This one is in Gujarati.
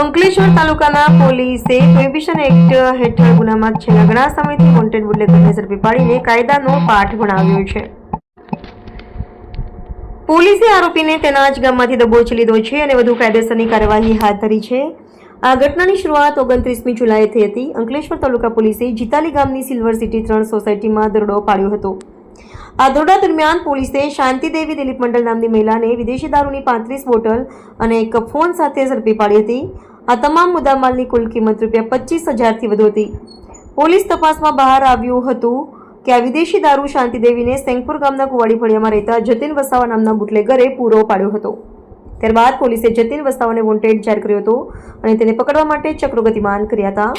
અંકલેશ્વર તાલુકાના પોલીસે પ્રોહિબિશન એક્ટ હેઠળ ગુનામાં છેલ્લા ઘણા સમયથી વોન્ટેડ બુટલેગરને ઝડપી પાડીને કાયદાનો પાઠ ભણાવ્યો છે. પોલીસે આરોપીને તેના જ ગામમાંથી દબોચી લીધો છે અને વધુ કાયદેસરની કાર્યવાહી હાથ ધરી છે. આ ઘટનાની શરૂઆત ઓગણત્રીસમી જુલાઈએ થઈ હતી. અંકલેશ્વર તાલુકા પોલીસે જીતાલી ગામની સિલ્વર સિટી ત્રણ સોસાયટીમાં દરોડો પાડ્યો હતો. આ દરોડા દરમિયાન પોલીસે શાંતિદેવી દિલીપ મંડળ નામની મહિલાને વિદેશી દારૂની પાંત્રીસ બોટલ અને એક ફોન સાથે ઝડપી પાડી હતી. આ તમામ મુદ્દામાલની કુલ કિંમત રૂપિયા પચીસ હજારથી વધુ હતી. પોલીસ તપાસમાં બહાર આવ્યું હતું કે આ વિદેશી દારૂ શાંતિદેવીને સેંગપુર ગામના કુવાડી ફળિયામાં રહેતા જતીન વસાવા નામના બુટલેગરે પૂરો પાડ્યો હતો. ત્યારબાદ પોલીસે જતીન વસાવાને વોન્ટેડ જાહેર કર્યો હતો અને તેને પકડવા માટે ચક્રો ગતિમાન કર્યા હતા.